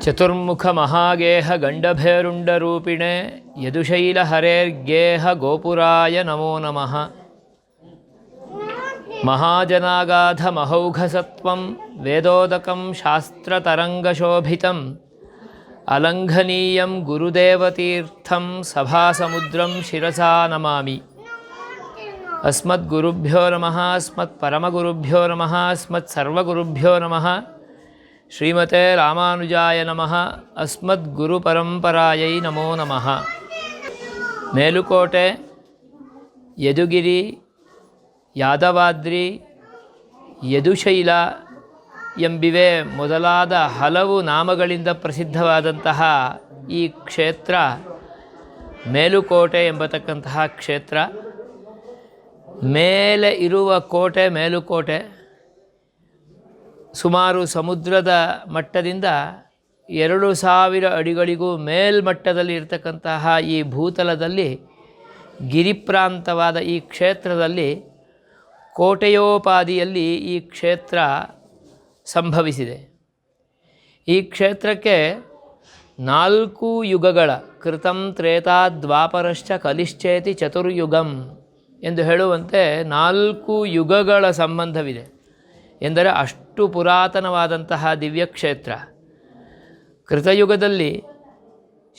ಚತುರ್ಮುಖ ಮಹಾಗೇಹ ಗಂಡಭೇರುಂಡರೂಪಿಣೆ ಯದುಶೈಲ ಹರೇರ್ಗೇಹ ಗೋಪುರಾಯ ನಮೋ ನಮಃ మహాజనాగాధ మహౌఘసత్వం వేదోదకం శాస్త్రతరంగశోభితం అలంఘనీయం గురుదేవతీర్థం సభాసముద్రం శిరసా నమామి అస్మద్గురుభ్యో నమ అస్మత్పరమగురుభ్యో నమ అస్మత్సర్వగురుభ్యో నమ ಶ್ರೀಮತೆ ರಾಮಾನುಜಾಯ ನಮಃ. ಅಸ್ಮದ್ಗುರುಪರಂಪರಾಯೈ ನಮೋ ನಮಃ. ಮೇಲುಕೋಟೆ, ಯದುಗಿರಿ, ಯಾದವಾದ್ರಿ, ಯದುಶೈಲ ಎಂಬಿವೆ ಮೊದಲಾದ ಹಲವು ನಾಮಗಳಿಂದ ಪ್ರಸಿದ್ಧವಾದಂತಹ ಈ ಕ್ಷೇತ್ರ, ಮೇಲುಕೋಟೆ ಎಂಬತಕ್ಕಂತಹ ಕ್ಷೇತ್ರ. ಮೇಲೆ ಇರುವ ಕೋಟೆ ಮೇಲುಕೋಟೆ. ಸುಮಾರು ಸಮುದ್ರದ ಮಟ್ಟದಿಂದ ಎರಡು ಸಾವಿರ ಅಡಿಗಳಿಗೂ ಮೇಲ್ಮಟ್ಟದಲ್ಲಿ ಇರತಕ್ಕಂತಹ ಈ ಭೂತಲದಲ್ಲಿ, ಗಿರಿಪ್ರಾಂತವಾದ ಈ ಕ್ಷೇತ್ರದಲ್ಲಿ, ಕೋಟೆಯೋಪಾದಿಯಲ್ಲಿ ಈ ಕ್ಷೇತ್ರ ಸಂಭವಿಸಿದೆ. ಈ ಕ್ಷೇತ್ರಕ್ಕೆ ನಾಲ್ಕು ಯುಗಗಳ ಕೃತಂ ತ್ರೇತಾ ದ್ವಾಪರಶ್ಚ ಕಲಿಶ್ಚೇತಿ ಚತುರ್ಯುಗಂ ಎಂದು ಹೇಳುವಂತೆ ನಾಲ್ಕು ಯುಗಗಳ ಸಂಬಂಧವಿದೆ. ಎಂದರೆ ಅಷ್ಟು ಪುರಾತನವಾದಂತಹ ದಿವ್ಯಕ್ಷೇತ್ರ. ಕೃತಯುಗದಲ್ಲಿ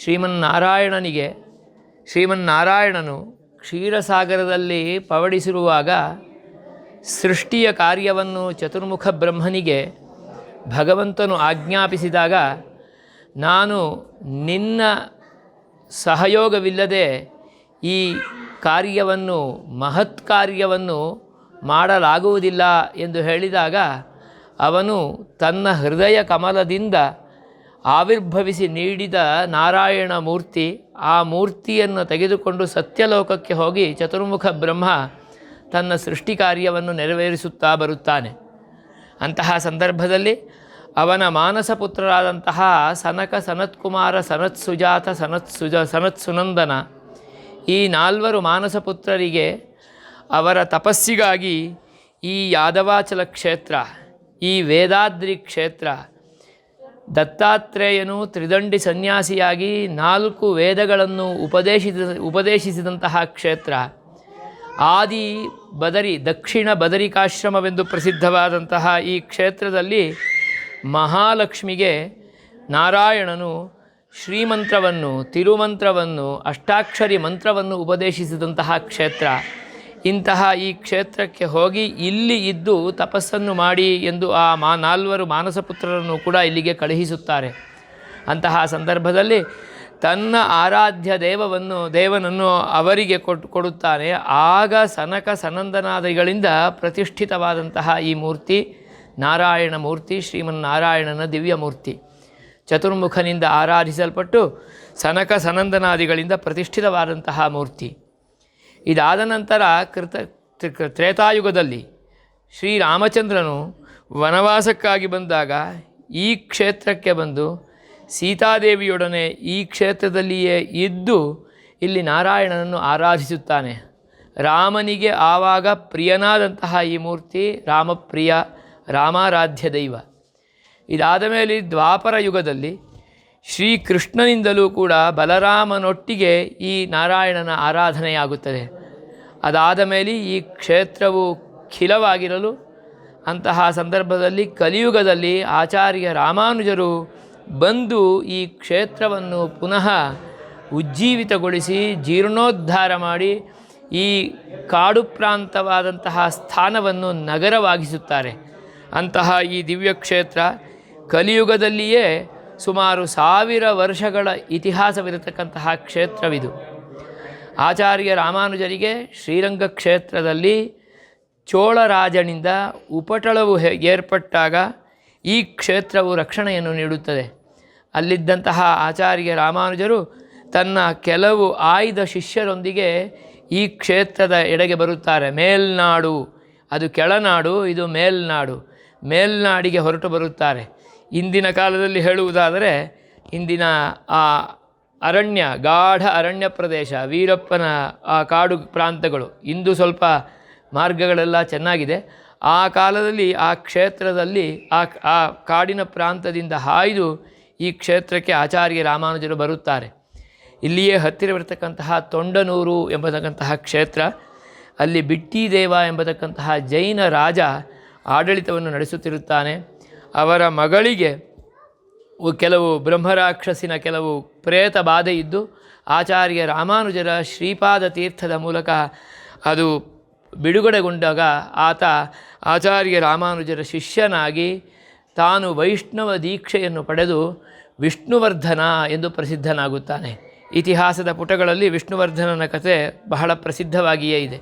ಶ್ರೀಮನ್ನಾರಾಯಣನಿಗೆ ಶ್ರೀಮನ್ನಾರಾಯಣನು ಕ್ಷೀರಸಾಗರದಲ್ಲಿ ಪವಡಿಸಿರುವಾಗ ಸೃಷ್ಟಿಯ ಕಾರ್ಯವನ್ನು ಚತುರ್ಮುಖ ಬ್ರಹ್ಮನಿಗೆ ಭಗವಂತನು ಆಜ್ಞಾಪಿಸಿದಾಗ, ನಾನು ನಿನ್ನ ಸಹಯೋಗವಿಲ್ಲದೆ ಈ ಕಾರ್ಯವನ್ನು, ಮಹತ್ ಕಾರ್ಯವನ್ನು ಮಾಡಲಾಗುವುದಿಲ್ಲ ಎಂದು ಹೇಳಿದಾಗ ಅವನು ತನ್ನ ಹೃದಯ ಕಮಲದಿಂದ ಆವಿರ್ಭವಿಸಿ ನೀಡಿದ ನಾರಾಯಣ ಮೂರ್ತಿ, ಆ ಮೂರ್ತಿಯನ್ನು ತೆಗೆದುಕೊಂಡು ಸತ್ಯಲೋಕಕ್ಕೆ ಹೋಗಿ ಚತುರ್ಮುಖ ಬ್ರಹ್ಮ ತನ್ನ ಸೃಷ್ಟಿ ಕಾರ್ಯವನ್ನು ನೆರವೇರಿಸುತ್ತಾ ಬರುತ್ತಾನೆ. ಅಂತಹ ಸಂದರ್ಭದಲ್ಲಿ ಅವನ ಮಾನಸ ಪುತ್ರರಾದಂತಹ ಸನಕ ಸನತ್ಕುಮಾರ ಸುಜ, ಸನತ್ ಸುನಂದನ ಈ ನಾಲ್ವರು ಮಾನಸ ಪುತ್ರರಿಗೆ ಅವರ ತಪಸ್ಸಿಗಾಗಿ ಈ ಯಾದವಾಚಲ ಕ್ಷೇತ್ರ ಈ ವೇದಾದ್ರಿ ಕ್ಷೇತ್ರ ದತ್ತಾತ್ರೇಯನು ತ್ರಿದಂಡಿ ಸನ್ಯಾಸಿಯಾಗಿ ನಾಲ್ಕು ವೇದಗಳನ್ನು ಉಪದೇಶಿಸಿದ ಉಪದೇಶಿಸಿದಂತಹ ಕ್ಷೇತ್ರ. ಆದಿ ಬದರಿ, ದಕ್ಷಿಣ ಬದರಿಕಾಶ್ರಮವೆಂದು ಪ್ರಸಿದ್ಧವಾದಂತಹ ಈ ಕ್ಷೇತ್ರದಲ್ಲಿ ಮಹಾಲಕ್ಷ್ಮಿಗೆ ನಾರಾಯಣನು ಶ್ರೀಮಂತ್ರವನ್ನು, ತಿರುಮಂತ್ರವನ್ನು, ಅಷ್ಟಾಕ್ಷರಿ ಮಂತ್ರವನ್ನು ಉಪದೇಶಿಸಿದಂತಹ ಕ್ಷೇತ್ರ. ಇಂತಹ ಈ ಕ್ಷೇತ್ರಕ್ಕೆ ಹೋಗಿ ಇಲ್ಲಿ ಇದ್ದು ತಪಸ್ಸನ್ನು ಮಾಡಿ ಎಂದು ಆ ಮಾ ನಾಲ್ವರು ಮಾನಸಪುತ್ರರನ್ನು ಕೂಡ ಇಲ್ಲಿಗೆ ಕಳುಹಿಸುತ್ತಾರೆ. ಅಂತಹ ಸಂದರ್ಭದಲ್ಲಿ ತನ್ನ ಆರಾಧ್ಯ ದೇವವನ್ನು, ದೇವನನ್ನು ಅವರಿಗೆ ಕೊಟ್ಟು ಕೊಡುತ್ತಾನೆ ಆಗ ಸನಕ ಸನಂದನಾದಿಗಳಿಂದ ಪ್ರತಿಷ್ಠಿತವಾದಂತಹ ಈ ಮೂರ್ತಿ, ನಾರಾಯಣ ಮೂರ್ತಿ, ಶ್ರೀಮನ್ನಾರಾಯಣನ ದಿವ್ಯ ಮೂರ್ತಿ. ಚತುರ್ಮುಖನಿಂದ ಆರಾಧಿಸಲ್ಪಟ್ಟು ಸನಕ ಸನಂದನಾದಿಗಳಿಂದ ಪ್ರತಿಷ್ಠಿತವಾದಂತಹ ಮೂರ್ತಿ. ಇದಾದ ನಂತರ ಕೃತ ತ್ರೇತಾಯುಗದಲ್ಲಿ ಶ್ರೀರಾಮಚಂದ್ರನು ವನವಾಸಕ್ಕಾಗಿ ಬಂದಾಗ ಈ ಕ್ಷೇತ್ರಕ್ಕೆ ಬಂದು ಸೀತಾದೇವಿಯೊಡನೆ ಈ ಕ್ಷೇತ್ರದಲ್ಲಿಯೇ ಇದ್ದು ಇಲ್ಲಿ ನಾರಾಯಣನನ್ನು ಆರಾಧಿಸುತ್ತಾನೆ. ರಾಮನಿಗೆ ಆವಾಗ ಪ್ರಿಯನಾದಂತಹ ಈ ಮೂರ್ತಿ ರಾಮಪ್ರಿಯ, ರಾಮಾರಾಧ್ಯ ದೈವ. ಇದಾದ ಮೇಲೆ ದ್ವಾಪರ ಯುಗದಲ್ಲಿ ಶ್ರೀಕೃಷ್ಣನಿಂದಲೂ ಕೂಡ ಬಲರಾಮನೊಟ್ಟಿಗೆ ಈ ನಾರಾಯಣನ ಆರಾಧನೆಯಾಗುತ್ತದೆ. ಅದಾದ ಮೇಲೆ ಈ ಕ್ಷೇತ್ರವು ಖಿಲವಾಗಿರಲು ಅಂತಹ ಸಂದರ್ಭದಲ್ಲಿ ಕಲಿಯುಗದಲ್ಲಿ ಆಚಾರ್ಯ ರಾಮಾನುಜರು ಬಂದು ಈ ಕ್ಷೇತ್ರವನ್ನು ಪುನಃ ಉಜ್ಜೀವಿತಗೊಳಿಸಿ ಜೀರ್ಣೋದ್ಧಾರ ಮಾಡಿ ಈ ಕಾಡು ಪ್ರಾಂತವಾದಂತಹ ಸ್ಥಾನವನ್ನು ನಗರವಾಗಿಸುತ್ತಾರೆ. ಅಂತಹ ಈ ದಿವ್ಯ ಕ್ಷೇತ್ರ ಕಲಿಯುಗದಲ್ಲಿಯೇ ಸುಮಾರು ಸಾವಿರ ವರ್ಷಗಳ ಇತಿಹಾಸವಿರತಕ್ಕಂತಹ ಕ್ಷೇತ್ರವಿದು. ಆಚಾರ್ಯ ರಾಮಾನುಜರಿಗೆ ಶ್ರೀರಂಗ ಕ್ಷೇತ್ರದಲ್ಲಿ ಚೋಳರಾಜನಿಂದ ಉಪಟಳವು ಏರ್ಪಟ್ಟಾಗ ಈ ಕ್ಷೇತ್ರವು ರಕ್ಷಣೆಯನ್ನು ನೀಡುತ್ತದೆ. ಅಲ್ಲಿದ್ದಂತಹ ಆಚಾರ್ಯ ರಾಮಾನುಜರು ತನ್ನ ಕೆಲವು ಆಯ್ದ ಶಿಷ್ಯರೊಂದಿಗೆ ಈ ಕ್ಷೇತ್ರದ ಎಡೆಗೆ ಬರುತ್ತಾರೆ. ಮೇಲ್ನಾಡು, ಅದು ಕೆಳನಾಡು, ಇದು ಮೇಲ್ನಾಡು. ಮೇಲ್ನಾಡಿಗೆ ಹೊರಟು ಬರುತ್ತಾರೆ. ಇಂದಿನ ಕಾಲದಲ್ಲಿ ಹೇಳುವುದಾದರೆ, ಇಂದಿನ ಆ ಅರಣ್ಯ, ಗಾಢ ಅರಣ್ಯ ಪ್ರದೇಶ, ವೀರಪ್ಪನ ಆ ಕಾಡು ಪ್ರಾಂತಗಳು, ಇಂದು ಸ್ವಲ್ಪ ಮಾರ್ಗಗಳೆಲ್ಲ ಚೆನ್ನಾಗಿದೆ. ಆ ಕಾಲದಲ್ಲಿ, ಆ ಕ್ಷೇತ್ರದಲ್ಲಿ, ಆ ಆ ಕಾಡಿನ ಪ್ರಾಂತದಿಂದ ಹಾಯ್ದು ಈ ಕ್ಷೇತ್ರಕ್ಕೆ ಆಚಾರ್ಯ ರಾಮಾನುಜರು ಬರುತ್ತಾರೆ. ಇಲ್ಲಿಯೇ ಹತ್ತಿರವಿರತಕ್ಕಂತಹ ತೊಂಡನೂರು ಎಂಬತಕ್ಕಂತಹ ಕ್ಷೇತ್ರ, ಅಲ್ಲಿ ಬಿಟ್ಟಿ ದೇವ ಎಂಬತಕ್ಕಂತಹ ಜೈನ ರಾಜ ಆಡಳಿತವನ್ನು ನಡೆಸುತ್ತಿರುತ್ತಾನೆ. ಅವರ ಮಗಳಿಗೆ ಕೆಲವು ಬ್ರಹ್ಮರಾಕ್ಷಸಿನ ಕೆಲವು ಪ್ರೇತ ಬಾಧೆ ಇದ್ದು ಆಚಾರ್ಯ ರಾಮಾನುಜರ ಶ್ರೀಪಾದ ತೀರ್ಥದ ಮೂಲಕ ಅದು ಬಿಡುಗಡೆಗೊಂಡಾಗ ಆತ ಆಚಾರ್ಯ ರಾಮಾನುಜರ ಶಿಷ್ಯನಾಗಿ ತಾನು ವೈಷ್ಣವ ದೀಕ್ಷೆಯನ್ನು ಪಡೆದು ವಿಷ್ಣುವರ್ಧನ ಎಂದು ಪ್ರಸಿದ್ಧನಾಗುತ್ತಾನೆ. ಇತಿಹಾಸದ ಪುಟಗಳಲ್ಲಿ ವಿಷ್ಣುವರ್ಧನನ ಕಥೆ ಬಹಳ ಪ್ರಸಿದ್ಧವಾಗಿಯೇ ಇದೆ.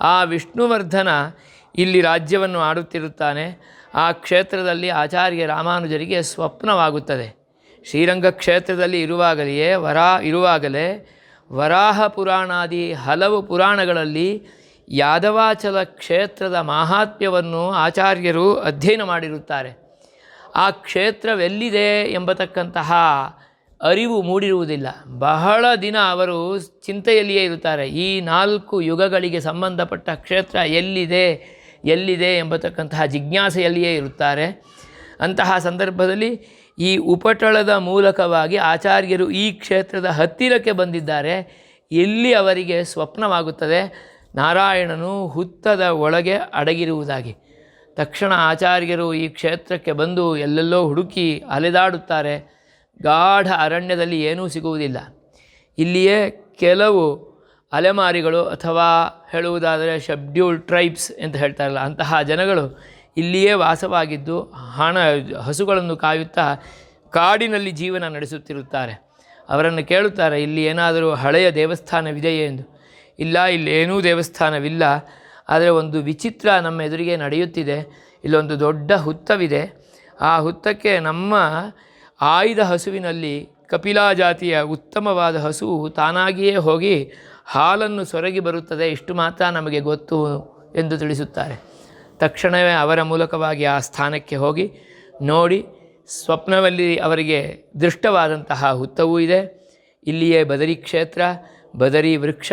ಆ ವಿಷ್ಣುವರ್ಧನ ಇಲ್ಲಿ ರಾಜ್ಯವನ್ನು ಆಡುತ್ತಿರುತ್ತಾನೆ. ಆ ಕ್ಷೇತ್ರದಲ್ಲಿ ಆಚಾರ್ಯ ರಾಮಾನುಜರಿಗೆ ಸ್ವಪ್ನವಾಗುತ್ತದೆ. ಶ್ರೀರಂಗ ಕ್ಷೇತ್ರದಲ್ಲಿ ಇರುವಾಗಲೆಯೇ ವರಾ, ಇರುವಾಗಲೇ ವರಾಹ ಪುರಾಣಾದಿ ಹಲವು ಪುರಾಣಗಳಲ್ಲಿ ಯಾದವಾಚಲ ಕ್ಷೇತ್ರದ ಮಾಹಾತ್ಮ್ಯವನ್ನು ಆಚಾರ್ಯರು ಅಧ್ಯಯನ ಮಾಡಿರುತ್ತಾರೆ. ಆ ಕ್ಷೇತ್ರವೆಲ್ಲಿದೆ ಎಂಬತಕ್ಕಂತಹ ಅರಿವು ಮೂಡಿರುವುದಿಲ್ಲ. ಬಹಳ ದಿನ ಅವರು ಚಿಂತೆಯಲ್ಲಿಯೇ ಇರುತ್ತಾರೆ. ಈ ನಾಲ್ಕು ಯುಗಗಳಿಗೆ ಸಂಬಂಧಪಟ್ಟ ಕ್ಷೇತ್ರ ಎಲ್ಲಿದೆ? ಎಲ್ಲಿದೆ ಎಂಬತಕ್ಕಂತಹ ಜಿಜ್ಞಾಸೆಯಲ್ಲಿಯೇ ಇರುತ್ತಾರೆ. ಅಂತಹ ಸಂದರ್ಭದಲ್ಲಿ ಈ ಉಪಟಳದ ಮೂಲಕವಾಗಿ ಆಚಾರ್ಯರು ಈ ಕ್ಷೇತ್ರದ ಹತ್ತಿರಕ್ಕೆ ಬಂದಿದ್ದಾರೆ. ಎಲ್ಲಿ ಅವರಿಗೆ ಸ್ವಪ್ನವಾಗುತ್ತದೆ? ನಾರಾಯಣನು ಹುತ್ತದ ಒಳಗೆ ಅಡಗಿರುವುದಾಗಿ. ತಕ್ಷಣ ಆಚಾರ್ಯರು ಈ ಕ್ಷೇತ್ರಕ್ಕೆ ಬಂದು ಎಲ್ಲೆಲ್ಲೋ ಹುಡುಕಿ ಅಲೆದಾಡುತ್ತಾರೆ. ಗಾಢ ಅರಣ್ಯದಲ್ಲಿ ಏನೂ ಸಿಗುವುದಿಲ್ಲ. ಇಲ್ಲಿಯೇ ಕೆಲವು ಅಲೆಮಾರಿಗಳು ಅಥವಾ ಹೇಳುವುದಾದರೆ ಶೆಡ್ಯೂಲ್ ಟ್ರೈಬ್ಸ್ ಅಂತ ಹೇಳ್ತಾರಲ್ಲ, ಅಂತಹ ಜನಗಳು ಇಲ್ಲಿಯೇ ವಾಸವಾಗಿದ್ದು ಹಣ, ಹಸುಗಳನ್ನು ಕಾಯುತ್ತಾ ಕಾಡಿನಲ್ಲಿ ಜೀವನ ನಡೆಸುತ್ತಿರುತ್ತಾರೆ. ಅವರನ್ನು ಕೇಳುತ್ತಾರೆ, ಇಲ್ಲಿ ಏನಾದರೂ ಹಳೆಯ ದೇವಸ್ಥಾನವಿದೆಯೇ ಎಂದು. ಇಲ್ಲ, ಇಲ್ಲಿ ಏನೂ ದೇವಸ್ಥಾನವಿಲ್ಲ, ಆದರೆ ಒಂದು ವಿಚಿತ್ರ ನಮ್ಮ ಎದುರಿಗೆ ನಡೆಯುತ್ತಿದೆ, ಇಲ್ಲೊಂದು ದೊಡ್ಡ ಹುತ್ತವಿದೆ. ಆ ಹುತ್ತಕ್ಕೆ ನಮ್ಮ ಆಯ್ದ ಹಸುವಿನಲ್ಲಿ ಕಪಿಲಾ ಜಾತಿಯ ಉತ್ತಮವಾದ ಹಸು ತಾನಾಗಿಯೇ ಹೋಗಿ ಹಾಲನ್ನು ಸೊರಗಿ ಬರುತ್ತದೆ, ಇಷ್ಟು ಮಾತ್ರ ನಮಗೆ ಗೊತ್ತು ಎಂದು ತಿಳಿಸುತ್ತಾರೆ. ತಕ್ಷಣವೇ ಅವರ ಮೂಲಕವಾಗಿ ಆ ಸ್ಥಾನಕ್ಕೆ ಹೋಗಿ ನೋಡಿ ಸ್ವಪ್ನದಲ್ಲಿ ಅವರಿಗೆ ದೃಷ್ಟವಾದಂತಹ ಹುತ್ತವೂ ಇದೆ. ಇಲ್ಲಿಯೇ ಬದರಿ ಕ್ಷೇತ್ರ, ಬದರಿ ವೃಕ್ಷ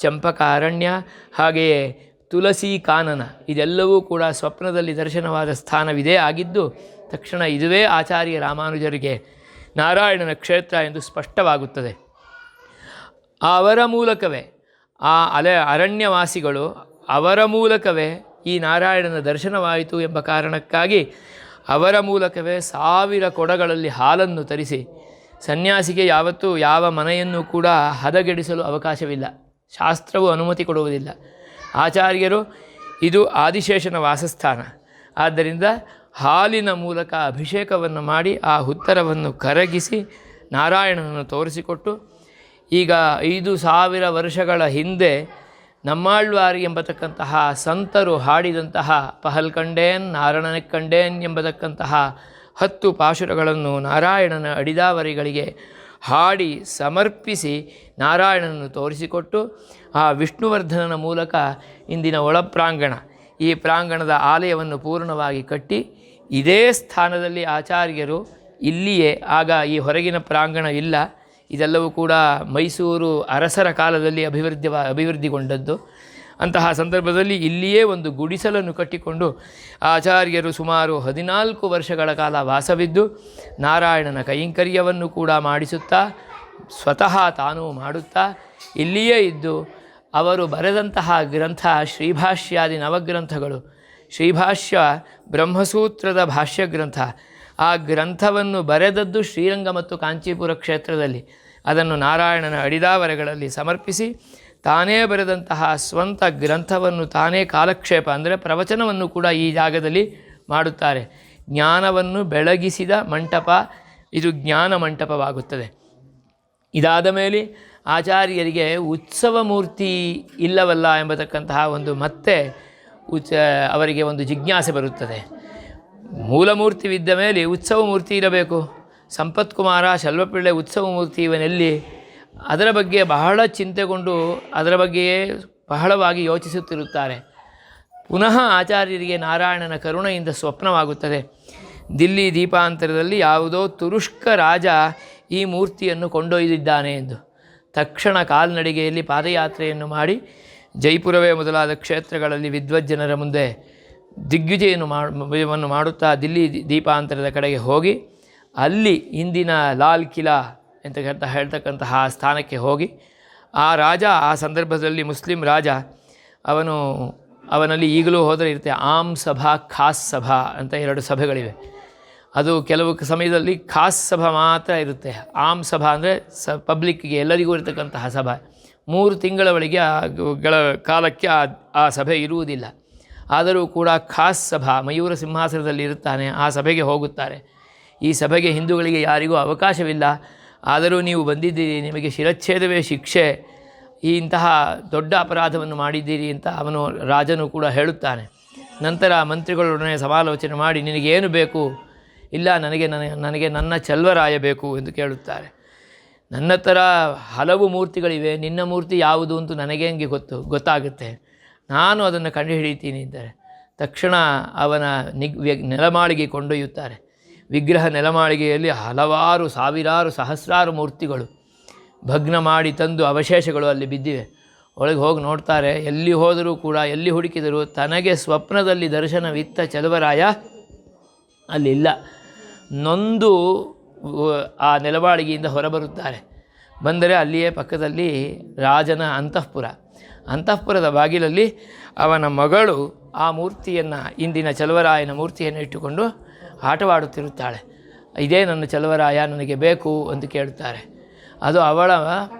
ಚಂಪಕ ಅರಣ್ಯ ಹಾಗೆಯೇ ತುಳಸಿ ಕಾನನ, ಇದೆಲ್ಲವೂ ಕೂಡ ಸ್ವಪ್ನದಲ್ಲಿ ದರ್ಶನವಾದ ಸ್ಥಾನವಿದೇ ಆಗಿದ್ದು, ತಕ್ಷಣ ಇದುವೇ ಆಚಾರ್ಯ ರಾಮಾನುಜರಿಗೆ ನಾರಾಯಣನ ಕ್ಷೇತ್ರ ಎಂದು ಸ್ಪಷ್ಟವಾಗುತ್ತದೆ. ಅವರ ಮೂಲಕವೇ. ಆ ಅಲೆ ಅರಣ್ಯವಾಸಿಗಳು ಅವರ ಮೂಲಕವೇ ಈ ನಾರಾಯಣನ ದರ್ಶನವಾಯಿತು ಎಂಬ ಕಾರಣಕ್ಕಾಗಿ ಅವರ ಮೂಲಕವೇ ಸಾವಿರ ಕೊಡಗಳಲ್ಲಿ ಹಾಲನ್ನು ತರಿಸಿ ಸನ್ಯಾಸಿಗೆ ಯಾವತ್ತೂ ಯಾವ ಮನೆಯನ್ನು ಕೂಡ ಹದಗೆಡಿಸಲು ಅವಕಾಶವಿಲ್ಲ. ಶಾಸ್ತ್ರವು ಅನುಮತಿ ಕೊಡುವುದಿಲ್ಲ. ಆಚಾರ್ಯರು, ಇದು ಆದಿಶೇಷನ ವಾಸಸ್ಥಾನ. ಆದ್ದರಿಂದ ಹಾಲಿನ ಮೂಲಕ ಅಭಿಷೇಕವನ್ನು ಮಾಡಿ ಆ ಉತ್ತರವನ್ನು ಕರಗಿಸಿ ನಾರಾಯಣನನ್ನು ತೋರಿಸಿಕೊಟ್ಟು ಈಗ ಐದು ಸಾವಿರ ವರ್ಷಗಳ ಹಿಂದೆ ನಮ್ಮಾಳ್ವಾರಿ ಎಂಬತಕ್ಕಂತಹ ಸಂತರು ಹಾಡಿದಂತಹ ಪಹಲ್ ಕಂಡೇನ್, ನಾರಾಯಣನ ಕಂಡೇನ್ ಎಂಬತಕ್ಕಂತಹ ಹತ್ತು ಪಾಶುರಗಳನ್ನು ನಾರಾಯಣನ ಅಡಿದಾವರಿಗಳಿಗೆ ಹಾಡಿ ಸಮರ್ಪಿಸಿ ನಾರಾಯಣನನ್ನು ತೋರಿಸಿಕೊಟ್ಟು ಆ ವಿಷ್ಣುವರ್ಧನನ ಮೂಲಕ ಇಂದಿನ ಒಳಪ್ರಾಂಗಣ, ಈ ಪ್ರಾಂಗಣದ ಆಲಯವನ್ನು ಪೂರ್ಣವಾಗಿ ಕಟ್ಟಿ ಇದೇ ಸ್ಥಾನದಲ್ಲಿ ಆಚಾರ್ಯರು ಇಲ್ಲಿಯೇ, ಆಗ ಈ ಹೊರಗಿನ ಪ್ರಾಂಗಣ ಇಲ್ಲ. ಇದೆಲ್ಲವೂ ಕೂಡ ಮೈಸೂರು ಅರಸರ ಕಾಲದಲ್ಲಿ ಅಭಿವೃದ್ಧಿ ಅಭಿವೃದ್ಧಿಗೊಂಡದ್ದು. ಅಂತಹ ಸಂದರ್ಭದಲ್ಲಿ ಇಲ್ಲಿಯೇ ಒಂದು ಗುಡಿಸಲನ್ನು ಕಟ್ಟಿಕೊಂಡು ಆಚಾರ್ಯರು ಸುಮಾರು ಹದಿನಾಲ್ಕು ವರ್ಷಗಳ ಕಾಲ ವಾಸವಿದ್ದು, ನಾರಾಯಣನ ಕೈಂಕರ್ಯವನ್ನು ಕೂಡ ಮಾಡಿಸುತ್ತಾ, ಸ್ವತಃ ತಾನು ಮಾಡುತ್ತಾ, ಇಲ್ಲಿಯೇ ಇದ್ದು ಅವರು ಬರೆದಂತಹ ಗ್ರಂಥ ಶ್ರೀಭಾಷ್ಯಾದಿ ನವಗ್ರಂಥಗಳು, ಶ್ರೀಭಾಷ್ಯ ಬ್ರಹ್ಮಸೂತ್ರದ ಭಾಷ್ಯ ಗ್ರಂಥ ಆ ಗ್ರಂಥವನ್ನು ಬರೆದದ್ದು ಶ್ರೀರಂಗ ಮತ್ತು ಕಾಂಚೀಪುರ ಕ್ಷೇತ್ರದಲ್ಲಿ. ಅದನ್ನು ನಾರಾಯಣನ ಅಡಿದಾವರೆಗಳಲ್ಲಿ ಸಮರ್ಪಿಸಿ ತಾನೇ ಬರೆದಂತಹ ಸ್ವಂತ ಗ್ರಂಥವನ್ನು ತಾನೇ ಕಾಲಕ್ಷೇಪ ಅಂದರೆ ಪ್ರವಚನವನ್ನು ಕೂಡ ಈ ಜಾಗದಲ್ಲಿ ಮಾಡುತ್ತಾರೆ. ಜ್ಞಾನವನ್ನು ಬೆಳಗಿಸಿದ ಮಂಟಪ, ಇದು ಜ್ಞಾನ ಮಂಟಪವಾಗುತ್ತದೆ. ಇದಾದ ಮೇಲೆ ಆಚಾರ್ಯರಿಗೆ ಉತ್ಸವ ಮೂರ್ತಿ ಇಲ್ಲವಲ್ಲ ಎಂಬತಕ್ಕಂತಹ ಒಂದು ಮತ್ತೆ ಉಚ ಅವರಿಗೆ ಒಂದು ಜಿಜ್ಞಾಸೆ ಬರುತ್ತದೆ. ಮೂಲ ಬಿದ್ದ ಮೇಲೆ ಉತ್ಸವ ಮೂರ್ತಿ ಇರಬೇಕು. ಸಂಪತ್ಕುಮಾರ ಶಲ್ವಪಿಳ್ಳೆ ಉತ್ಸವ ಮೂರ್ತಿ ಇವನಲ್ಲಿ ಅದರ ಬಗ್ಗೆ ಬಹಳ ಚಿಂತೆಗೊಂಡು ಅದರ ಬಗ್ಗೆಯೇ ಬಹಳವಾಗಿ ಯೋಚಿಸುತ್ತಿರುತ್ತಾರೆ. ಪುನಃ ಆಚಾರ್ಯರಿಗೆ ನಾರಾಯಣನ ಕರುಣೆಯಿಂದ ಸ್ವಪ್ನವಾಗುತ್ತದೆ. ದಿಲ್ಲಿ ದೀಪಾಂತರದಲ್ಲಿ ಯಾವುದೋ ತುರುಷ್ಕ ರಾಜ ಈ ಮೂರ್ತಿಯನ್ನು ಕೊಂಡೊಯ್ದಿದ್ದಾನೆ ಎಂದು. ತಕ್ಷಣ ಕಾಲ್ನಡಿಗೆಯಲ್ಲಿ ಪಾದಯಾತ್ರೆಯನ್ನು ಮಾಡಿ ಜೈಪುರವೇ ಮೊದಲಾದ ಕ್ಷೇತ್ರಗಳಲ್ಲಿ ವಿದ್ವಜ್ಜನರ ಮುಂದೆ ದಿಗ್ವಿಜಯನ್ನು ಮಾಡುವನ್ನು ಮಾಡುತ್ತಾ ದಿಲ್ಲಿ ದೀಪಾಂತರದ ಕಡೆಗೆ ಹೋಗಿ ಅಲ್ಲಿ ಇಂದಿನ ಲಾಲ್ ಕಿಲಾ ಅಂತ ಹೇಳ್ತಕ್ಕಂತಹ ಸ್ಥಾನಕ್ಕೆ ಹೋಗಿ ಆ ರಾಜ, ಆ ಸಂದರ್ಭದಲ್ಲಿ ಮುಸ್ಲಿಂ ರಾಜ, ಅವನು, ಅವನಲ್ಲಿ ಈಗಲೂ ಹೋದರೆ ಇರುತ್ತೆ ಆಮ್ ಸಭಾ, ಖಾಸ್ ಸಭಾ ಅಂತ ಎರಡು ಸಭೆಗಳಿವೆ. ಅದು ಕೆಲವು ಸಮಯದಲ್ಲಿ ಖಾಸ್ ಸಭಾ ಮಾತ್ರ ಇರುತ್ತೆ. ಆಮ್ ಸಭಾ ಅಂದರೆ ಸ ಪಬ್ಲಿಕ್ಕಿಗೆ ಎಲ್ಲರಿಗೂ ಇರತಕ್ಕಂತಹ ಸಭಾ. ಮೂರು ತಿಂಗಳ ಒಳಗೆ ಆ ಗಳ ಕಾಲಕ್ಕೆ ಆ ಸಭೆ ಇರುವುದಿಲ್ಲ. ಆದರೂ ಕೂಡ ಖಾಸ್ ಸಭಾ ಮಯೂರ ಸಿಂಹಾಸನದಲ್ಲಿ ಇರುತ್ತಾನೆ, ಆ ಸಭೆಗೆ ಹೋಗುತ್ತಾರೆ. ಈ ಸಭೆಗೆ ಹಿಂದೂಗಳಿಗೆ ಯಾರಿಗೂ ಅವಕಾಶವಿಲ್ಲ. ಆದರೂ ನೀವು ಬಂದಿದ್ದೀರಿ, ನಿಮಗೆ ಶಿರಚ್ಛೇದವೇ ಶಿಕ್ಷೆ. ಈ ಇಂತಹ ದೊಡ್ಡ ಅಪರಾಧವನ್ನು ಮಾಡಿದ್ದೀರಿ ಅಂತ ಅವನು ರಾಜನು ಕೂಡ ಹೇಳುತ್ತಾನೆ. ನಂತರ ಮಂತ್ರಿಗಳೊಡನೆ ಸಮಾಲೋಚನೆ ಮಾಡಿ, ನಿನಗೇನು ಬೇಕು? ಇಲ್ಲ, ನನಗೆ ನನಗೆ ನನಗೆ ನನ್ನ ಚಲ್ವರಾಯ ಬೇಕು ಎಂದು ಕೇಳುತ್ತಾರೆ. ನನ್ನ ಥರ ಹಲವು ಮೂರ್ತಿಗಳಿವೆ, ನಿನ್ನ ಮೂರ್ತಿ ಯಾವುದು ಅಂತ ನನಗೆ ಹಂಗೆ ಗೊತ್ತು, ಗೊತ್ತಾಗುತ್ತೆ. ನಾನು ಅದನ್ನು ಕಂಡುಹಿಡಿತೀನಿ ಅಂತಾರೆ ತಕ್ಷಣ ಅವನ ನಿಗ್ ನೆಲಮಾಳಿಗೆ ಕೊಂಡೊಯ್ಯುತ್ತಾರೆ. ವಿಗ್ರಹ ನೆಲಮಾಳಿಗೆಯಲ್ಲಿ ಹಲವಾರು ಸಾವಿರಾರು ಸಹಸ್ರಾರು ಮೂರ್ತಿಗಳು ಭಗ್ನ ಮಾಡಿ ತಂದು ಅವಶೇಷಗಳು ಅಲ್ಲಿ ಬಿದ್ದಿವೆ. ಒಳಗೆ ಹೋಗಿ ನೋಡ್ತಾರೆ, ಎಲ್ಲಿ ಹೋದರೂ ಕೂಡ, ಎಲ್ಲಿ ಹುಡುಕಿದರೂ ತನಗೆ ಸ್ವಪ್ನದಲ್ಲಿ ದರ್ಶನವಿತ್ತ ಚಲುವರಾಯ ಅಲ್ಲಿಲ್ಲ. ನೊಂದು ಆ ನೆಲಮಾಳಿಗೆಯಿಂದ ಹೊರಬರುತ್ತಾರೆ. ಬಂದರೆ ಅಲ್ಲಿಯೇ ಪಕ್ಕದಲ್ಲಿ ರಾಜನ ಅಂತಃಪುರ. ಅಂತಃಪುರದ ಬಾಗಿಲಲ್ಲಿ ಅವನ ಮಗಳು ಆ ಮೂರ್ತಿಯನ್ನು, ಇಂದಿನ ಚಲುವರಾಯನ ಮೂರ್ತಿಯನ್ನು ಇಟ್ಟುಕೊಂಡು ಆಟವಾಡುತ್ತಿರುತ್ತಾಳೆ. ಇದೇ ನನ್ನ ಚಲುವರಾಯ, ನನಗೆ ಬೇಕು ಅಂತ ಕೇಳುತ್ತಾರೆ. ಅದು ಅವಳ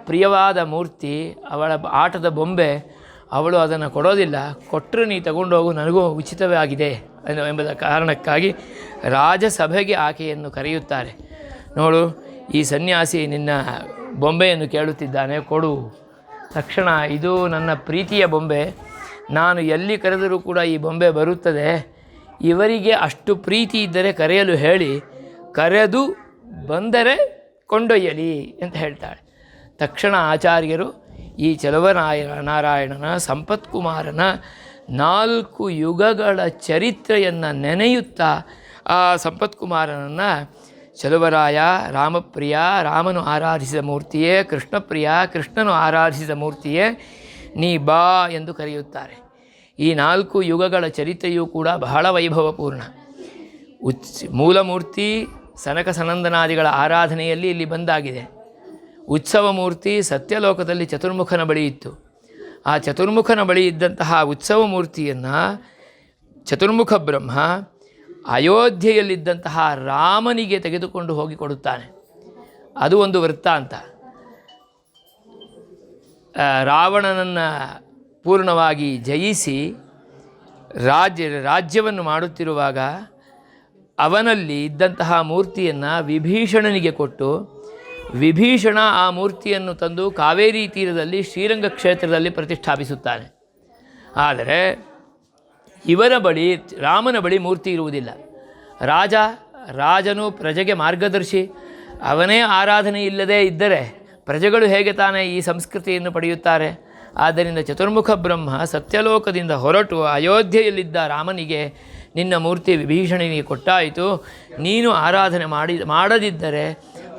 ಪ್ರಿಯವಾದ ಮೂರ್ತಿ, ಅವಳ ಆಟದ ಬೊಂಬೆ. ಅವಳು ಅದನ್ನು ಕೊಡೋದಿಲ್ಲ. ಕೊಟ್ಟರು ನೀ ತಗೊಂಡೋಗು, ನನಗೂ ಉಚಿತವೇ ಆಗಿದೆ ಎಂಬ ಕಾರಣಕ್ಕಾಗಿ ರಾಜಸಭೆಗೆ ಆಕೆಯನ್ನು ಕರೆಯುತ್ತಾರೆ. ನೋಡು, ಈ ಸನ್ಯಾಸಿ ನಿನ್ನ ಬೊಂಬೆಯನ್ನು ಕೇಳುತ್ತಿದ್ದಾನೆ, ಕೊಡು. ತಕ್ಷಣ ಇದು ನನ್ನ ಪ್ರೀತಿಯ ಬೊಂಬೆ. ನಾನು ಎಲ್ಲಿ ಕರೆದರೂ ಕೂಡ ಈ ಬೊಂಬೆ ಬರುತ್ತದೆ. ಇವರಿಗೆ ಅಷ್ಟು ಪ್ರೀತಿ ಇದ್ದರೆ ಕರೆಯಲು ಹೇಳಿ, ಕರೆದು ಬಂದರೆ ಕೊಂಡೊಯ್ಯಲಿ ಅಂತ ಹೇಳ್ತಾಳೆ. ತಕ್ಷಣ ಆಚಾರ್ಯರು ಈ ಚಲವನಾಯ ನಾರಾಯಣನ, ಸಂಪತ್ಕುಮಾರನ ನಾಲ್ಕು ಯುಗಗಳ ಚರಿತ್ರೆಯನ್ನು ನೆನೆಯುತ್ತಾ ಆ ಸಂಪತ್ಕುಮಾರನನ್ನು ಚಲುವರಾಯ, ರಾಮಪ್ರಿಯ, ರಾಮನು ಆರಾಧಿಸಿದ ಮೂರ್ತಿಯೇ, ಕೃಷ್ಣಪ್ರಿಯ, ಕೃಷ್ಣನು ಆರಾಧಿಸಿದ ಮೂರ್ತಿಯೇ, ನೀ ಬಾ ಎಂದು ಕರೆಯುತ್ತಾರೆ. ಈ ನಾಲ್ಕು ಯುಗಗಳ ಚರಿತೆಯೂ ಕೂಡ ಬಹಳ ವೈಭವಪೂರ್ಣ. ಉಚ್, ಮೂಲಮೂರ್ತಿ ಸನಕ ಸನಂದನಾದಿಗಳ ಆರಾಧನೆಯಲ್ಲಿ ಇಲ್ಲಿ ಬಂದಾಗಿದೆ. ಉತ್ಸವ ಮೂರ್ತಿ ಸತ್ಯಲೋಕದಲ್ಲಿ ಚತುರ್ಮುಖನ ಬಳಿ ಇತ್ತು. ಆ ಚತುರ್ಮುಖನ ಬಳಿ ಇದ್ದಂತಹ ಉತ್ಸವ ಮೂರ್ತಿಯನ್ನು ಚತುರ್ಮುಖ ಬ್ರಹ್ಮ ಅಯೋಧ್ಯೆಯಲ್ಲಿದ್ದಂತಹ ರಾಮನಿಗೆ ತೆಗೆದುಕೊಂಡು ಹೋಗಿ ಕೊಡುತ್ತಾನೆ. ಅದು ಒಂದು ವೃತ್ತಾಂತ ರಾವಣನನ್ನು ಪೂರ್ಣವಾಗಿ ಜಯಿಸಿ ರಾಜ್ಯ, ರಾಜ್ಯವನ್ನು ಮಾಡುತ್ತಿರುವಾಗ ಅವನಲ್ಲಿ ಇದ್ದಂತಹ ಮೂರ್ತಿಯನ್ನು ವಿಭೀಷಣನಿಗೆ ಕೊಟ್ಟು, ವಿಭೀಷಣ ಆ ಮೂರ್ತಿಯನ್ನು ತಂದು ಕಾವೇರಿ ತೀರದಲ್ಲಿ ಶ್ರೀರಂಗ ಕ್ಷೇತ್ರದಲ್ಲಿ ಪ್ರತಿಷ್ಠಾಪಿಸುತ್ತಾನೆ. ಆದರೆ ಇವರ ಬಳಿ, ರಾಮನ ಬಳಿ ಮೂರ್ತಿ ಇರುವುದಿಲ್ಲ. ರಾಜ, ರಾಜನು ಪ್ರಜೆಗೆ ಮಾರ್ಗದರ್ಶಿ. ಅವನೇ ಆರಾಧನೆ ಇಲ್ಲದೇ ಇದ್ದರೆ ಪ್ರಜೆಗಳು ಹೇಗೆ ತಾನೇ ಈ ಸಂಸ್ಕೃತಿಯನ್ನು ಪಡೆಯುತ್ತಾರೆ? ಆದ್ದರಿಂದ ಚತುರ್ಮುಖ ಬ್ರಹ್ಮ ಸತ್ಯಲೋಕದಿಂದ ಹೊರಟು ಅಯೋಧ್ಯೆಯಲ್ಲಿದ್ದ ರಾಮನಿಗೆ ನಿನ್ನ ಮೂರ್ತಿ ವಿಭೀಷಣನಿಗೆ ಕೊಟ್ಟಾಯಿತು. ನೀನು ಆರಾಧನೆ ಮಾಡಿ, ಮಾಡದಿದ್ದರೆ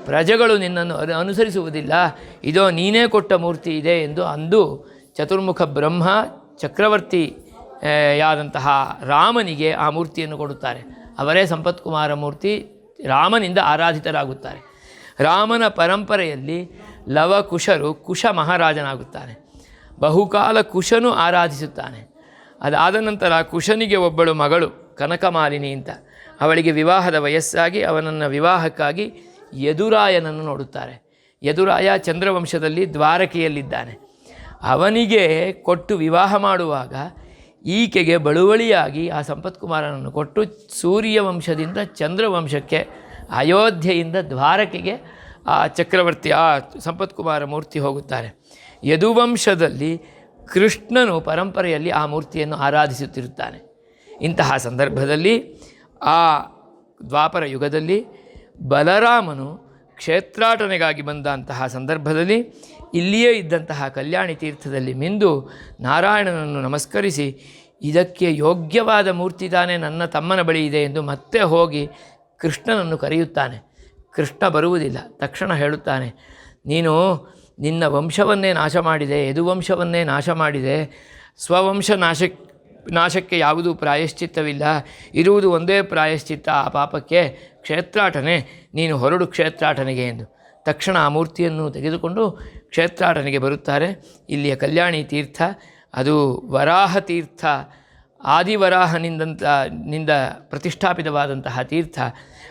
ಪ್ರಜೆಗಳು ನಿನ್ನನ್ನು ಅನು- ಅನುಸರಿಸುವುದಿಲ್ಲ. ಇದೋ ನೀನೇ ಕೊಟ್ಟ ಮೂರ್ತಿ ಇದೆ ಎಂದು ಅಂದು ಚತುರ್ಮುಖ ಬ್ರಹ್ಮ ಚಕ್ರವರ್ತಿ ಯಾದಂತಹ ರಾಮನಿಗೆ ಆ ಮೂರ್ತಿಯನ್ನು ಕೊಡುತ್ತಾರೆ. ಅವರೇ ಸಂಪತ್ಕುಮಾರ ಮೂರ್ತಿ, ರಾಮನಿಂದ ಆರಾಧಿತರಾಗುತ್ತಾರೆ. ರಾಮನ ಪರಂಪರೆಯಲ್ಲಿ ಲವಕುಶರು ಕುಶ ಮಹಾರಾಜನಾಗುತ್ತಾನೆ ಬಹುಕಾಲ ಕುಶನು ಆರಾಧಿಸುತ್ತಾನೆ. ಅದಾದ ನಂತರ ಕುಶನಿಗೆ ಒಬ್ಬಳು ಮಗಳು, ಕನಕಮಾಲಿನಿ ಅಂತ. ಅವಳಿಗೆ ವಿವಾಹದ ವಯಸ್ಸಾಗಿ ಅವನನ್ನು ವಿವಾಹಕ್ಕಾಗಿ ಯದುರಾಯನನ್ನು ನೋಡುತ್ತಾರೆ. ಯದುರಾಯ ಚಂದ್ರವಂಶದಲ್ಲಿ ದ್ವಾರಕೆಯಲ್ಲಿದ್ದಾನೆ. ಅವನಿಗೆ ಕೊಟ್ಟು ವಿವಾಹ ಮಾಡುವಾಗ ಈಕೆಗೆ ಬಳುವಳಿಯಾಗಿ ಆ ಸಂಪತ್ಕುಮಾರನನ್ನು ಕೊಟ್ಟು ಸೂರ್ಯವಂಶದಿಂದ ಚಂದ್ರವಂಶಕ್ಕೆ, ಅಯೋಧ್ಯೆಯಿಂದ ದ್ವಾರಕೆಗೆ ಆ ಚಕ್ರವರ್ತಿ, ಆ ಸಂಪತ್ಕುಮಾರ ಮೂರ್ತಿ ಹೋಗುತ್ತಾರೆ. ಯದುವಂಶದಲ್ಲಿ ಕೃಷ್ಣನು ಪರಂಪರೆಯಲ್ಲಿ ಆ ಮೂರ್ತಿಯನ್ನು ಆರಾಧಿಸುತ್ತಿರುತ್ತಾನೆ. ಇಂತಹ ಸಂದರ್ಭದಲ್ಲಿ, ಆ ದ್ವಾಪರ ಯುಗದಲ್ಲಿ ಬಲರಾಮನು ಕ್ಷೇತ್ರಾಟನೆಗಾಗಿ ಬಂದಂತಹ ಸಂದರ್ಭದಲ್ಲಿ ಇಲ್ಲಿಯೇ ಇದ್ದಂತಹ ಕಲ್ಯಾಣಿ ತೀರ್ಥದಲ್ಲಿ ಮಿಂದು ನಾರಾಯಣನನ್ನು ನಮಸ್ಕರಿಸಿ ಇದಕ್ಕೆ ಯೋಗ್ಯವಾದ ಮೂರ್ತಿ ತಾನೇ ನನ್ನ ತಮ್ಮನ ಬಳಿ ಇದೆ ಎಂದು ಮತ್ತೆ ಹೋಗಿ ಕೃಷ್ಣನನ್ನು ಕರೆಯುತ್ತಾನೆ. ಕೃಷ್ಣ ಬರುವುದಿಲ್ಲ. ತಕ್ಷಣ ಹೇಳುತ್ತಾನೆ, ನೀನು ನಿನ್ನ ವಂಶವನ್ನೇ ನಾಶ ಮಾಡಿದೆ, ಯದುವಂಶವನ್ನೇ ನಾಶ ಮಾಡಿದೆ. ಸ್ವವಂಶ ನಾಶ ನಾಶಕ್ಕೆ ಯಾವುದೂ ಪ್ರಾಯಶ್ಚಿತ್ತವಿಲ್ಲ. ಇರುವುದು ಒಂದೇ ಪ್ರಾಯಶ್ಚಿತ್ತ. ಆ ಪಾಪಕ್ಕೆ ಕ್ಷೇತ್ರಾಟನೆ, ನೀನು ಹೊರಡು ಕ್ಷೇತ್ರಾಟನೆಗೆ ಎಂದು. ತಕ್ಷಣ ಆ ಮೂರ್ತಿಯನ್ನು ತೆಗೆದುಕೊಂಡು ಕ್ಷೇತ್ರಾಟನೆಗೆ ಬರುತ್ತಾರೆ. ಇಲ್ಲಿಯ ಕಲ್ಯಾಣಿ ತೀರ್ಥ ಅದು ವರಾಹ ತೀರ್ಥ ಆದಿವರಾಹನಿಂದಂಥ ನಿಂದ ಪ್ರತಿಷ್ಠಾಪಿತವಾದಂತಹ ತೀರ್ಥ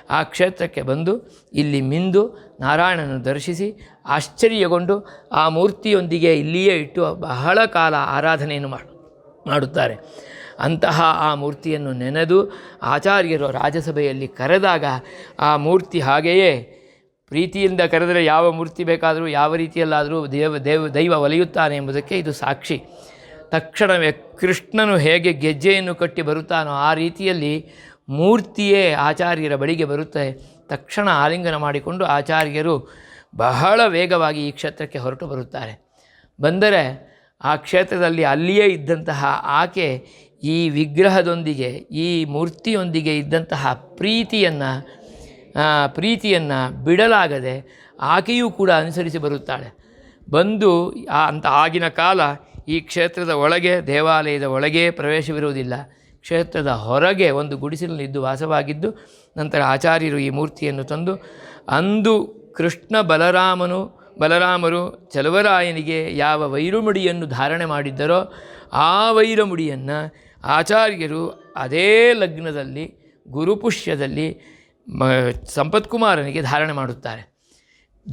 ಆ ಕ್ಷೇತ್ರಕ್ಕೆ ಬಂದು ಇಲ್ಲಿ ಮಿಂದು ನಾರಾಯಣನನ್ನು ದರ್ಶಿಸಿ ಆಶ್ಚರ್ಯಗೊಂಡು ಆ ಮೂರ್ತಿಯೊಂದಿಗೆ ಇಲ್ಲಿಯೇ ಇಟ್ಟು ಬಹಳ ಕಾಲ ಆರಾಧನೆಯನ್ನು ಮಾಡು, ಮಾಡುತ್ತಾರೆ. ಅಂತಹ ಆ ಮೂರ್ತಿಯನ್ನು ನೆನೆದು ಆಚಾರ್ಯರು ರಾಜಸಭೆಯಲ್ಲಿ ಕರೆದಾಗ ಆ ಮೂರ್ತಿ ಹಾಗೆಯೇ ಪ್ರೀತಿಯಿಂದ ಕರೆದರೆ ಯಾವ ಮೂರ್ತಿ ಬೇಕಾದರೂ ಯಾವ ರೀತಿಯಲ್ಲಾದರೂ ದೇವ ದೇವ, ದೈವ ಒಲೆಯುತ್ತಾನೆ ಎಂಬುದಕ್ಕೆ ಇದು ಸಾಕ್ಷಿ. ತಕ್ಷಣವೇ ಕೃಷ್ಣನು ಹೇಗೆ ಗೆಜ್ಜೆಯನ್ನು ಕಟ್ಟಿ ಬರುತ್ತಾನೋ ಆ ರೀತಿಯಲ್ಲಿ ಮೂರ್ತಿಯೇ ಆಚಾರ್ಯರ ಬಳಿಗೆ ಬರುತ್ತೆ. ತಕ್ಷಣ ಆಲಿಂಗನ ಮಾಡಿಕೊಂಡು ಆಚಾರ್ಯರು ಬಹಳ ವೇಗವಾಗಿ ಈ ಕ್ಷೇತ್ರಕ್ಕೆ ಹೊರಟು ಬರುತ್ತಾರೆ. ಬಂದರೆ ಆ ಕ್ಷೇತ್ರದಲ್ಲಿ ಅಲ್ಲಿಯೇ ಇದ್ದಂತಹ ಆಕೆ ಈ ವಿಗ್ರಹದೊಂದಿಗೆ, ಈ ಮೂರ್ತಿಯೊಂದಿಗೆ ಇದ್ದಂತಹ ಪ್ರೀತಿಯನ್ನು ಪ್ರೀತಿಯನ್ನು ಬಿಡಲಾಗದೆ ಆಕೆಯೂ ಕೂಡ ಅನುಸರಿಸಿ ಬರುತ್ತಾಳೆ. ಬಂದು ಅಂತ ಆಗಿನ ಕಾಲ ಈ ಕ್ಷೇತ್ರದ ಒಳಗೆ, ದೇವಾಲಯದ ಒಳಗೆ ಪ್ರವೇಶವಿರುವುದಿಲ್ಲ. ಕ್ಷೇತ್ರದ ಹೊರಗೆ ಒಂದು ಗುಡಿಸಿನಲ್ಲಿದ್ದು ವಾಸವಾಗಿದ್ದು, ನಂತರ ಆಚಾರ್ಯರು ಈ ಮೂರ್ತಿಯನ್ನು ತಂದು, ಅಂದು ಕೃಷ್ಣ ಬಲರಾಮನು, ಬಲರಾಮರು ಚಲವರಾಯನಿಗೆ ಯಾವ ವೈರುಮುಡಿಯನ್ನು ಧಾರಣೆ ಮಾಡಿದ್ದರೋ, ಆ ವೈರಮುಡಿಯನ್ನು ಆಚಾರ್ಯರು ಅದೇ ಲಗ್ನದಲ್ಲಿ, ಗುರುಪುಷ್ಯದಲ್ಲಿ, ಮ, ಸಂಪತ್ಕುಮಾರನಿಗೆ ಧಾರಣೆ ಮಾಡುತ್ತಾರೆ.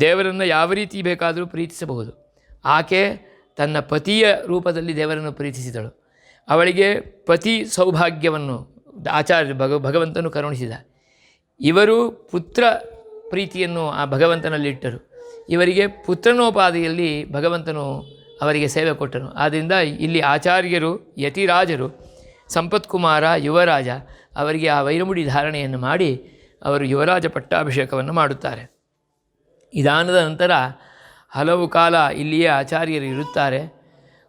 ದೇವರನ್ನು ಯಾವ ರೀತಿ ಬೇಕಾದರೂ ಪ್ರೀತಿಸಬಹುದು. ಆಕೆ ತನ್ನ ಪತಿಯ ರೂಪದಲ್ಲಿ ದೇವರನ್ನು ಪ್ರೀತಿಸಿದಳು. ಅವಳಿಗೆ ಪತಿ ಸೌಭಾಗ್ಯವನ್ನು ಆಚಾರ್ಯ ಭಗ, ಭಗವಂತನು ಕರುಣಿಸಿದ. ಇವರು ಪುತ್ರ ಪ್ರೀತಿಯನ್ನು ಆ ಭಗವಂತನಲ್ಲಿಟ್ಟರು ಇವರಿಗೆ ಪುತ್ರನೋಪಾದಿಯಲ್ಲಿ ಭಗವಂತನು ಅವರಿಗೆ ಸೇವೆ ಕೊಟ್ಟನು. ಆದ್ದರಿಂದ ಇಲ್ಲಿ ಆಚಾರ್ಯರು, ಯತಿರಾಜರು, ಸಂಪತ್ಕುಮಾರ, ಯುವರಾಜ ಅವರಿಗೆ ಆ ವೈರಮುಡಿ ಧಾರಣೆಯನ್ನು ಮಾಡಿ ಅವರು ಯುವರಾಜ ಪಟ್ಟಾಭಿಷೇಕವನ್ನು ಮಾಡುತ್ತಾರೆ. ಇದಾನದ ನಂತರ ಹಲವು ಕಾಲ ಇಲ್ಲಿಯೇ ಆಚಾರ್ಯರು ಇರುತ್ತಾರೆ.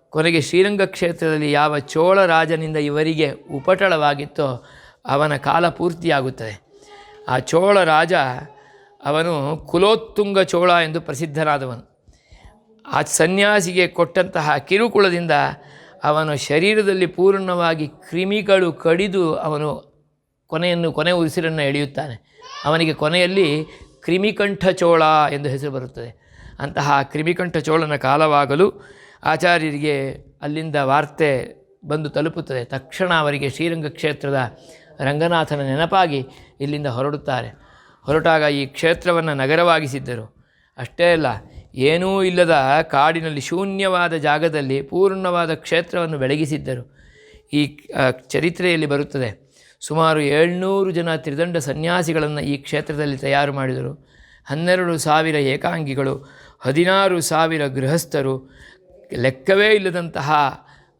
ಕೊನೆಗೆ ಶ್ರೀರಂಗ ಕ್ಷೇತ್ರದಲ್ಲಿ ಯಾವ ಚೋಳ ರಾಜನಿಂದ ಇವರಿಗೆ ಉಪಟಳವಾಗಿತ್ತೋ ಅವನ ಕಾಲ ಪೂರ್ತಿಯಾಗುತ್ತದೆ. ಆ ಚೋಳ ರಾಜ ಅವನು ಕುಲೋತ್ತುಂಗ ಚೋಳ ಎಂದು ಪ್ರಸಿದ್ಧನಾದವನು. ಆ ಸನ್ಯಾಸಿಗೆ ಕೊಟ್ಟಂತಹ ಕಿರುಕುಳದಿಂದ ಅವನ ಶರೀರದಲ್ಲಿ ಪೂರ್ಣವಾಗಿ ಕ್ರಿಮಿಗಳು ಕಡಿದು ಅವನು ಕೊನೆಯನ್ನು, ಕೊನೆ ಉಸಿರನ್ನು ಎಳೆಯುತ್ತಾನೆ. ಅವನಿಗೆ ಕೊನೆಯಲ್ಲಿ ಕ್ರಿಮಿಕಂಠ ಚೋಳ ಎಂದು ಹೆಸರು ಬರುತ್ತದೆ. ಅಂತಹ ಕ್ರಿಮಿಕಂಠ ಚೋಳನ ಕಾಲವಾಗಲು ಆಚಾರ್ಯರಿಗೆ ಅಲ್ಲಿಂದ ವಾರ್ತೆ ಬಂದು ತಲುಪುತ್ತದೆ. ತಕ್ಷಣ ಅವರಿಗೆ ಶ್ರೀರಂಗ ಕ್ಷೇತ್ರದ ರಂಗನಾಥನ ನೆನಪಾಗಿ ಇಲ್ಲಿಂದ ಹೊರಡುತ್ತಾರೆ. ಹೊರಟಾಗ ಈ ಕ್ಷೇತ್ರವನ್ನು ನಗರವಾಗಿಸಿದ್ದರು. ಅಷ್ಟೇ ಅಲ್ಲ, ಏನೂ ಇಲ್ಲದ ಕಾಡಿನಲ್ಲಿ ಶೂನ್ಯವಾದ ಜಾಗದಲ್ಲಿ ಪೂರ್ಣವಾದ ಕ್ಷೇತ್ರವನ್ನು ಬೆಳಗಿಸಿದ್ದರು. ಈ ಚರಿತ್ರೆಯಲ್ಲಿ ಬರುತ್ತದೆ, ಸುಮಾರು ಏಳ್ನೂರು ಜನ ತ್ರಿದಂಡ ಸನ್ಯಾಸಿಗಳನ್ನು ಈ ಕ್ಷೇತ್ರದಲ್ಲಿ ತಯಾರು ಮಾಡಿದರು. ಹನ್ನೆರಡು ಸಾವಿರ ಏಕಾಂಗಿಗಳು ಹದಿನಾರು ಸಾವಿರ ಗೃಹಸ್ಥರು ಲೆಕ್ಕವೇ ಇಲ್ಲದಂತಹ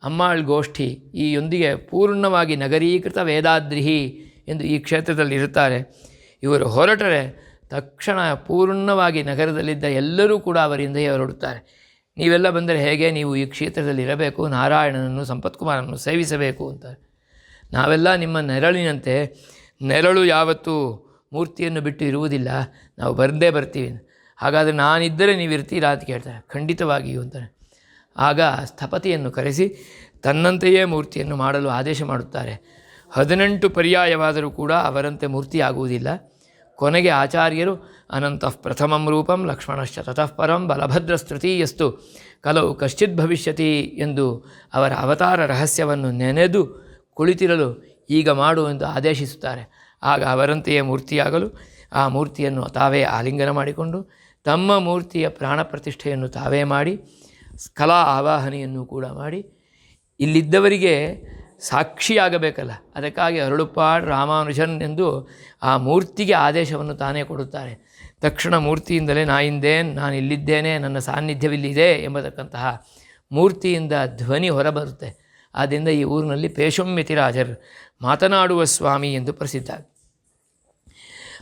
ಅಮ್ಮಾಳ್ ಗೋಷ್ಠಿ ಈ ಯೊಂದಿಗೆ ಪೂರ್ಣವಾಗಿ ನಗರೀಕೃತ ವೇದಾದ್ರಿಹಿ ಎಂದು ಈ ಕ್ಷೇತ್ರದಲ್ಲಿ ಇರುತ್ತಾರೆ. ಇವರು ಹೊರಟರೆ ತಕ್ಷಣ ಪೂರ್ಣವಾಗಿ ನಗರದಲ್ಲಿದ್ದ ಎಲ್ಲರೂ ಕೂಡ ಅವರಿಂದ ಹೊರಡುತ್ತಾರೆ. ನೀವೆಲ್ಲ ಬಂದರೆ ಹೇಗೆ? ನೀವು ಈ ಕ್ಷೇತ್ರದಲ್ಲಿ ಇರಬೇಕು, ನಾರಾಯಣನನ್ನು ಸಂಪತ್ಕುಮಾರನನ್ನು ಸೇವಿಸಬೇಕು ಅಂತಾರೆ. ನಾವೆಲ್ಲ ನಿಮ್ಮ ನೆರಳಿನಂತೆ, ನೆರಳು ಯಾವತ್ತೂ ಮೂರ್ತಿಯನ್ನು ಬಿಟ್ಟು ಇರುವುದಿಲ್ಲ. ನಾವು ಬರದೇ ಬರ್ತೀವಿ. ಹಾಗಾದರೆ ನಾನಿದ್ದರೆ ನೀವು ಇರ್ತೀರಾ ಅಂತ ಕೇಳ್ತಾರೆ ಖಂಡಿತವಾಗಿಯೂ ಅಂತಾರೆ ಆಗ ಸ್ಥಪತಿಯನ್ನು ಕರೆಸಿ ತನ್ನಂತೆಯೇ ಮೂರ್ತಿಯನ್ನು ಮಾಡಲು ಆದೇಶ ಮಾಡುತ್ತಾರೆ. ಹದಿನೆಂಟು ಪರ್ಯಾಯವಾದರೂ ಕೂಡ ಅವರಂತೆ ಮೂರ್ತಿಯಾಗುವುದಿಲ್ಲ. ಕೊನೆಗೆ ಆಚಾರ್ಯರು, ಅನಂತಃ ಪ್ರಥಮಂ ರೂಪಂ ಲಕ್ಷ್ಮಣಶ್ಚ ತತಃ ಪರಂ ಬಲಭದ್ರಸ್ತೃತೀಯಸ್ತು ಕಲವು ಕಶ್ಚಿತ್ ಭವಿಷ್ಯತಿ ಎಂದು ಅವರ ಅವತಾರ ರಹಸ್ಯವನ್ನು ನೆನೆದು ಕುಳಿತಿರಲು ಈಗ ಮಾಡು ಎಂದು ಆದೇಶಿಸುತ್ತಾರೆ. ಆಗ ಅವರಂತೆಯೇ ಮೂರ್ತಿಯಾಗಲು ಆ ಮೂರ್ತಿಯನ್ನು ತಾವೇ ಆಲಿಂಗನ ಮಾಡಿಕೊಂಡು ತಮ್ಮ ಮೂರ್ತಿಯ ಪ್ರಾಣ ಪ್ರತಿಷ್ಠೆಯನ್ನು ತಾವೇ ಮಾಡಿ, ಕಲಾ ಆವಾಹನೆಯನ್ನು ಕೂಡ ಮಾಡಿ, ಇಲ್ಲಿದ್ದವರಿಗೆ ಸಾಕ್ಷಿಯಾಗಬೇಕಲ್ಲ. ಅದಕ್ಕಾಗಿ ಅರಳುಪಾಡ್ ರಾಮಾನುಜನ್ ಎಂದು ಆ ಮೂರ್ತಿಗೆ ಆದೇಶವನ್ನು ತಾನೇ ಕೊಡುತ್ತಾರೆ. ತಕ್ಷಣ ಮೂರ್ತಿಯಿಂದಲೇ ನಾಯಿಂದೇನ್ ನಾನು ಇಲ್ಲಿದ್ದೇನೆ, ನನ್ನ ಸಾನ್ನಿಧ್ಯವಿಲ್ಲಿದೆ ಎಂಬತಕ್ಕಂತಹ ಮೂರ್ತಿಯಿಂದ ಧ್ವನಿ ಹೊರಬರುತ್ತೆ. ಆದ್ದರಿಂದ ಈ ಊರಿನಲ್ಲಿ ಪೇಶುಮ್ಯತಿರಾಜರ್ ಮಾತನಾಡುವ ಸ್ವಾಮಿ ಎಂದು ಪ್ರಸಿದ್ಧ.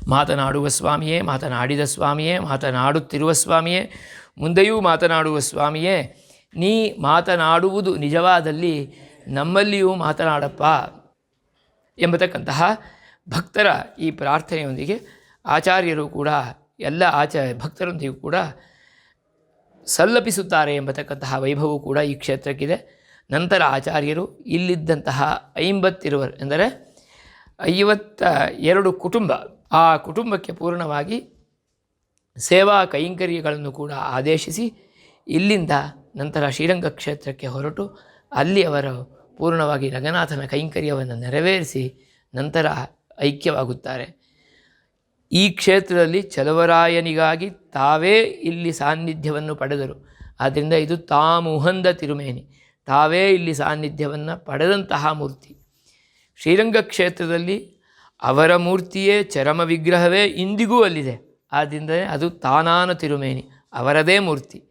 ಮಾತನಾಡುವ ಸ್ವಾಮಿಯೇ, ಮಾತನಾಡಿದ ಸ್ವಾಮಿಯೇ, ಮಾತನಾಡುತ್ತಿರುವ ಸ್ವಾಮಿಯೇ, ಮುಂದೆಯೂ ಮಾತನಾಡುವ ಸ್ವಾಮಿಯೇ, ನೀ ಮಾತನಾಡುವುದು ನಿಜವಾದಲ್ಲಿ ನಮ್ಮಲ್ಲಿಯೂ ಮಾತನಾಡಪ್ಪ ಎಂಬತಕ್ಕಂತಹ ಭಕ್ತರ ಈ ಪ್ರಾರ್ಥನೆಯೊಂದಿಗೆ ಆಚಾರ್ಯರು ಕೂಡ, ಎಲ್ಲ ಆಚ, ಭಕ್ತರೊಂದಿಗೂ ಕೂಡ ಸಲ್ಲಪಿಸುತ್ತಾರೆ ಎಂಬತಕ್ಕಂತಹ ವೈಭವವು ಕೂಡ ಈ ಕ್ಷೇತ್ರಕ್ಕಿದೆ. ನಂತರ ಆಚಾರ್ಯರು ಇಲ್ಲಿದ್ದಂತಹ ಐಂಬತ್ತಿರುವರು ಎಂದರೆ ಐವತ್ತ ಎರಡು ಕುಟುಂಬ ಆ ಕುಟುಂಬಕ್ಕೆ ಪೂರ್ಣವಾಗಿ ಸೇವಾ ಕೈಂಕರ್ಯಗಳನ್ನು ಕೂಡ ಆದೇಶಿಸಿ ಇಲ್ಲಿಂದ ನಂತರ ಶ್ರೀರಂಗ ಕ್ಷೇತ್ರಕ್ಕೆ ಹೊರಟು ಅಲ್ಲಿ ಅವರು ಪೂರ್ಣವಾಗಿ ರಂಗನಾಥನ ಕೈಂಕರ್ಯವನ್ನು ನೆರವೇರಿಸಿ ನಂತರ ಐಕ್ಯವಾಗುತ್ತಾರೆ. ಈ ಕ್ಷೇತ್ರದಲ್ಲಿ ಚಲವರಾಯನಿಗಾಗಿ ತಾವೇ ಇಲ್ಲಿ ಸಾನ್ನಿಧ್ಯವನ್ನು ಪಡೆದರು. ಆದ್ದರಿಂದ ಇದು ತಾಮುಹಂದ ತಿರುಮೇನಿ. ತಾವೇ ಇಲ್ಲಿ ಸಾನ್ನಿಧ್ಯವನ್ನು ಪಡೆದಂತಹ ಮೂರ್ತಿ. ಶ್ರೀರಂಗ ಕ್ಷೇತ್ರದಲ್ಲಿ ಅವರ ಮೂರ್ತಿಯೇ ಚರಮ ವಿಗ್ರಹವೇ ಇಂದಿಗೂ ಅಲ್ಲಿದೆ. ಆದ್ದರಿಂದ ಅದು ತಾನಾನ ತಿರುಮೇನಿ, ಅವರದೇ ಮೂರ್ತಿ.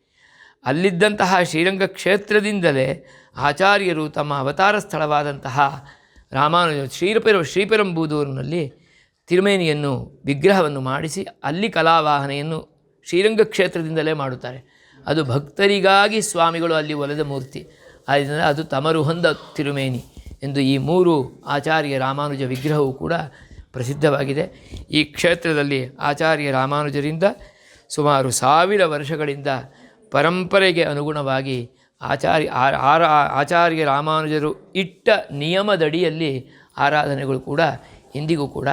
ಅಲ್ಲಿದ್ದಂತಹ ಶ್ರೀರಂಗ ಕ್ಷೇತ್ರದಿಂದಲೇ ಆಚಾರ್ಯರು ತಮ್ಮ ಅವತಾರ ಸ್ಥಳವಾದಂತಹ ರಾಮಾನುಜ, ಶ್ರೀಪೆರು, ಶ್ರೀಪೆರಂಬೂದೂರಿನಲ್ಲಿ ತಿರುಮೇನಿಯನ್ನು ವಿಗ್ರಹವನ್ನು ಮಾಡಿಸಿ ಅಲ್ಲಿ ಕಲಾವಾಹನೆಯನ್ನು ಶ್ರೀರಂಗ ಕ್ಷೇತ್ರದಿಂದಲೇ ಮಾಡುತ್ತಾರೆ. ಅದು ಭಕ್ತರಿಗಾಗಿ ಸ್ವಾಮಿಗಳು ಅಲ್ಲಿ ಒಲೆದ ಮೂರ್ತಿ. ಆದ್ದರಿಂದ ಅದು ತಮರು ಹೊಂದ ತಿರುಮೇನಿ. ಎಂದು ಈ ಮೂರು ಆಚಾರ್ಯ ರಾಮಾನುಜ ವಿಗ್ರಹವು ಕೂಡ ಪ್ರಸಿದ್ಧವಾಗಿದೆ. ಈ ಕ್ಷೇತ್ರದಲ್ಲಿ ಆಚಾರ್ಯ ರಾಮಾನುಜರಿಂದ ಸುಮಾರು ಸಾವಿರ ವರ್ಷಗಳಿಂದ ಪರಂಪರೆಗೆ ಅನುಗುಣವಾಗಿ ಆಚಾರ್ಯ ಆರ ಆಚಾರ್ಯ ರಾಮಾನುಜರು ಇಟ್ಟ ನಿಯಮದಡಿಯಲ್ಲಿ ಆರಾಧನೆಗಳು ಕೂಡ ಇಂದಿಗೂ ಕೂಡ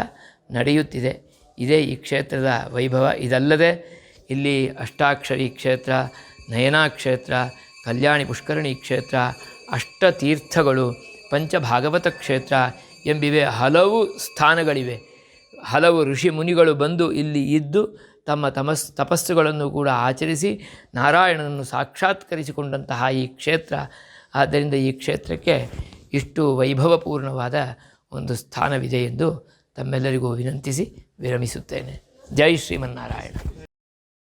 ನಡೆಯುತ್ತಿದೆ. ಇದೇ ಈ ಕ್ಷೇತ್ರದ ವೈಭವ. ಇದಲ್ಲದೆ ಇಲ್ಲಿ ಅಷ್ಟಾಕ್ಷರಿ ಕ್ಷೇತ್ರ, ನಯನಾ ಕ್ಷೇತ್ರ, ಕಲ್ಯಾಣಿ ಪುಷ್ಕರಣಿ ಕ್ಷೇತ್ರ, ಅಷ್ಟತೀರ್ಥಗಳು ಪಂಚಭಾಗವತ ಕ್ಷೇತ್ರ ಎಂಬಿವೆ ಹಲವು ಸ್ಥಾನಗಳಿವೆ. ಹಲವು ಋಷಿ ಮುನಿಗಳು ಬಂದು ಇಲ್ಲಿ ಇದ್ದು ತಮ್ಮ ತಮಸ್, ತಪಸ್ಸುಗಳನ್ನು ಕೂಡ ಆಚರಿಸಿ ನಾರಾಯಣನನ್ನು ಸಾಕ್ಷಾತ್ಕರಿಸಿಕೊಂಡಂತಹ ಈ ಕ್ಷೇತ್ರ. ಆದ್ದರಿಂದ ಈ ಕ್ಷೇತ್ರಕ್ಕೆ ಇಷ್ಟು ವೈಭವಪೂರ್ಣವಾದ ಒಂದು ಸ್ಥಾನವಿದೆ ಎಂದು ತಮ್ಮೆಲ್ಲರಿಗೂ ವಿನಂತಿಸಿ ವಿರಮಿಸುತ್ತೇನೆ. ಜೈ ಶ್ರೀಮನ್ನಾರಾಯಣ.